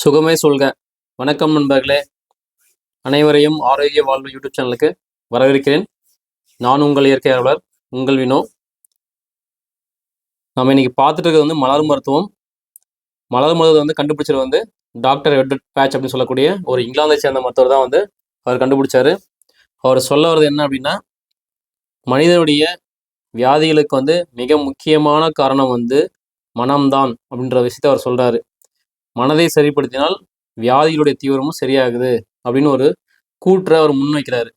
சுகமே சொல்க. வணக்கம் நண்பர்களே. அனைவரையும் ஆரோக்கிய வாழ்வு யூடியூப் சேனலுக்கு வரவேற்கிறேன். நான் உங்கள் இயற்கையாளர் உங்கள் வினோ. நம்ம இன்னைக்கு பார்த்துட்டு இருக்கிறது வந்து மலர் மருத்துவம். மலர் மருத்துவம் வந்து கண்டுபிடிச்சது வந்து டாக்டர் எட்வர்ட் பேட்ச் அப்படின்னு சொல்லக்கூடிய ஒரு இங்கிலாந்தை சேர்ந்த மருத்துவர் தான் வந்து அவர் கண்டுபிடிச்சாரு. அவர் சொல்ல வர்றது என்ன அப்படின்னா மனிதனுடைய வியாதிகளுக்கு வந்து மிக முக்கியமான காரணம் வந்து மனம்தான் அப்படின்ற விஷயத்தை அவர் சொல்கிறாரு மனதை சரிப்படுத்தினால் வியாதியுடைய தீவிரமும் சரியாகுது அப்படின்னு ஒரு கூற்றை அவர் முன்வைக்கிறாரு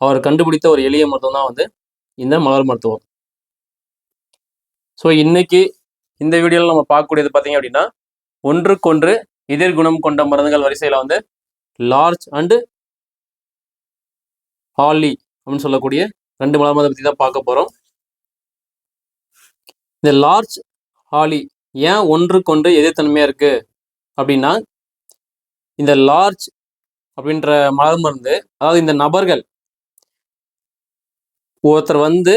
அவர் கண்டுபிடித்த ஒரு எளிய மருத்துவம் தான் வந்து இந்த மலர் மருத்துவம். ஸோ இன்னைக்கு இந்த வீடியோவில் நம்ம பார்க்கக்கூடியது பார்த்தீங்க அப்படின்னா ஒன்றுக்கொன்று எதிர்குணம் கொண்ட மருந்துகள் வரிசையில் வந்து லார்ஜ் அண்டு ஹாலி அப்படின்னு சொல்லக்கூடிய ரெண்டு மலர் மருந்தை பற்றி தான் பார்க்க போகிறோம் இந்த லார்ஜ் ஹாலி ஏன் ஒன்றுக்கொன்று எதிர்த்தன்மையாக இருக்குது அப்படின்னா இந்த லார்ஜ் அப்படின்ற மலர் மருந்து அதாவது இந்த நபர்கள் ஒருத்தர் வந்து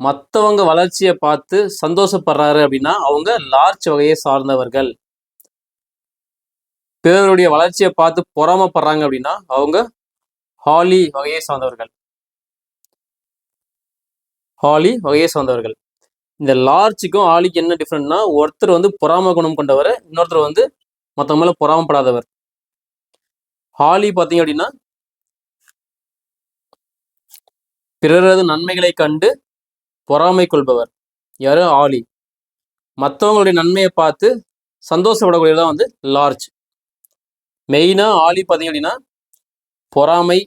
மற்றவங்க வளர்ச்சியை பார்த்து சந்தோஷப்படுறாரு அப்படின்னா அவங்க லார்ஜ் வகையை சார்ந்தவர்கள். பிறருடைய வளர்ச்சியை பார்த்து பொறாமப்படுறாங்க அப்படின்னா அவங்க ஹாலி வகையை சார்ந்தவர்கள். ஹாலி வகையை சார்ந்தவர்கள். இந்த லார்ஜுக்கும் ஆலிக்கு என்ன டிஃப்ரெண்ட்னா ஒருத்தர் வந்து பொறாம குணம் கொண்டவர் இன்னொருத்தர் வந்து மற்றவங்க மேலே பொறாமப்படாதவர். ஆலி பார்த்தீங்க அப்படின்னா பிறரது நன்மைகளை கண்டு பொறாமை கொள்பவர். யாரு? ஆலி மற்றவங்களுடைய நன்மையை பார்த்து சந்தோஷப்படக்கூடியதான் வந்து லார்ஜ் மெயினாக ஆலி பார்த்தீங்க அப்படின்னா பொறாமை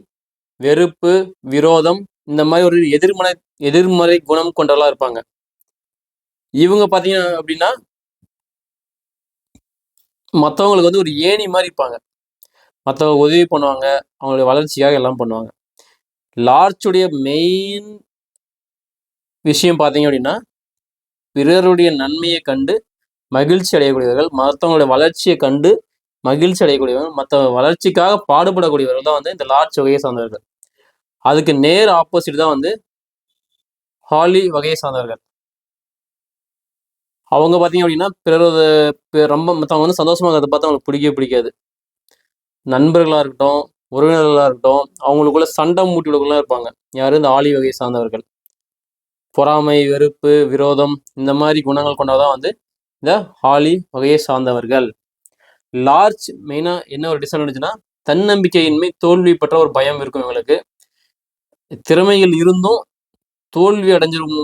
வெறுப்பு விரோதம் இந்த மாதிரி ஒரு எதிர்மறை எதிர்மறை குணம் கொண்டவர்களாக இருப்பாங்க. இவங்க பார்த்தீங்க அப்படின்னா மற்றவங்களுக்கு வந்து ஒரு ஏணி மாதிரி இருப்பாங்க. மற்றவங்க உதவி பண்ணுவாங்க அவங்களுடைய வளர்ச்சிக்காக எல்லாம் பண்ணுவாங்க. லார்ச்சுடைய மெயின் விஷயம் பார்த்தீங்க அப்படின்னா பிறருடைய நன்மையை கண்டு மகிழ்ச்சி அடையக்கூடியவர்கள் மற்றவங்களுடைய வளர்ச்சியை கண்டு மகிழ்ச்சி அடையக்கூடியவர்கள் மற்ற வளர்ச்சிக்காக பாடுபடக்கூடியவர்கள் தான் வந்து இந்த லார்ஜ் வகையை சார்ந்தவர்கள். அதுக்கு நேர் ஆப்போசிட் தான் வந்து ஹாலி வகையை சார்ந்தவர்கள். அவங்க பார்த்தீங்க அப்படின்னா பிறரது ரொம்ப மற்றவங்க வந்து சந்தோஷமாக இருக்கிறத பார்த்து அவங்களுக்கு பிடிக்கவே பிடிக்காது. நண்பர்களாக இருக்கட்டும் உறவினர்களாக இருக்கட்டும் அவங்களுக்குள்ள சண்டை மூட்டி இருப்பாங்க. யாரும் இந்த ஆலி வகையை சார்ந்தவர்கள். பொறாமை வெறுப்பு விரோதம் இந்த மாதிரி குணங்கள் கொண்டதான் வந்து இந்த ஹாலி வகையை சார்ந்தவர்கள். லார்ஜ் மெயினாக என்ன ஒரு டிஸ்அட்வான்டேஜ்னா தன்னம்பிக்கையின்மை தோல்வி பற்ற ஒரு பயம் இருக்கும் இவங்களுக்கு. திறமைகள் இருந்தும் தோல்வி அடைஞ்சிருமோ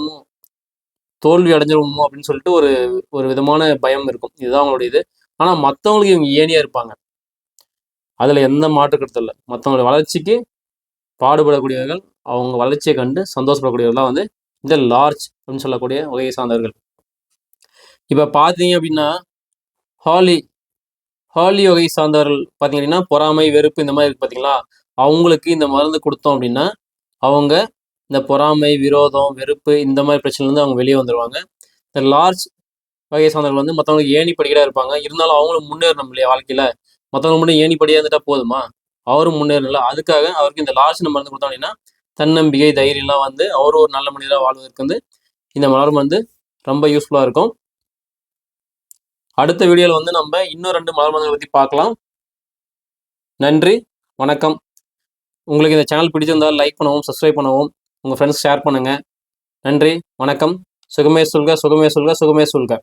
தோல்வி அடைஞ்சிருமோ அப்படின்னு சொல்லிட்டு ஒரு ஒரு விதமான பயம் இருக்கும். இதுதான் அவங்களுடைய இது. ஆனால் மற்றவங்களுக்கு இவங்க ஏனியாக இருப்பாங்க. அதில் எந்த மாற்றுக்கிறது இல்லை. மற்றவங்களுடைய வளர்ச்சிக்கு பாடுபடக்கூடியவர்கள் அவங்க வளர்ச்சியை கண்டு சந்தோஷப்படக்கூடியவர்கள் வந்து இந்த லார்ஜ் அப்படின்னு சொல்லக்கூடிய வகையை சார்ந்தவர்கள். இப்போ பார்த்தீங்க அப்படின்னா ஹாலி ஹாலி வகை சார்ந்தவர்கள் பார்த்தீங்க அப்படின்னா பொறாமை வெறுப்பு இந்த மாதிரி இருக்கு பார்த்தீங்களா அவங்களுக்கு இந்த மருந்து கொடுத்தோம் அப்படின்னா அவங்க இந்த பொறாமை விரோதம் வெறுப்பு இந்த மாதிரி பிரச்சனைலேருந்து அவங்க வெளியே வந்துடுவாங்க இந்த லார்ஜ் வகை சார்ந்தவர்கள் வந்து மற்றவங்களுக்கு ஏணி படிக்கடா இருப்பாங்க. இருந்தாலும் அவங்களும் முன்னேறணும் இல்லையா வாழ்க்கையில்? மற்றவங்க மட்டும் ஏணி படியாக இருந்துட்டா போதுமா? அவரும் முன்னேறல அதுக்காக அவருக்கு இந்த லார்ஜ் நம்ம மருந்து கொடுத்தோம் அப்படின்னா தன்னம்பிக்கை தைரியம்லாம் வந்து அவரும் ஒரு நல்ல மனிதராக வாழ்வதற்கு வந்து இந்த மலர் வந்து ரொம்ப யூஸ்ஃபுல்லாக இருக்கும். அடுத்த வீடியோவில் வந்து நம்ம இன்னும் ரெண்டு மலர் மருந்துகளை பற்றி பார்க்கலாம். நன்றி வணக்கம். உங்களுக்கு இந்த சேனல் பிடிச்சிருந்தால் லைக் பண்ணவும் சப்ஸ்கிரைப் பண்ணவும் உங்கள் ஃப்ரெண்ட்ஸ் ஷேர் பண்ணுங்கள் நன்றி வணக்கம். சுகமே சொல்க சுகமே சொல்க சுகமே சொல்க.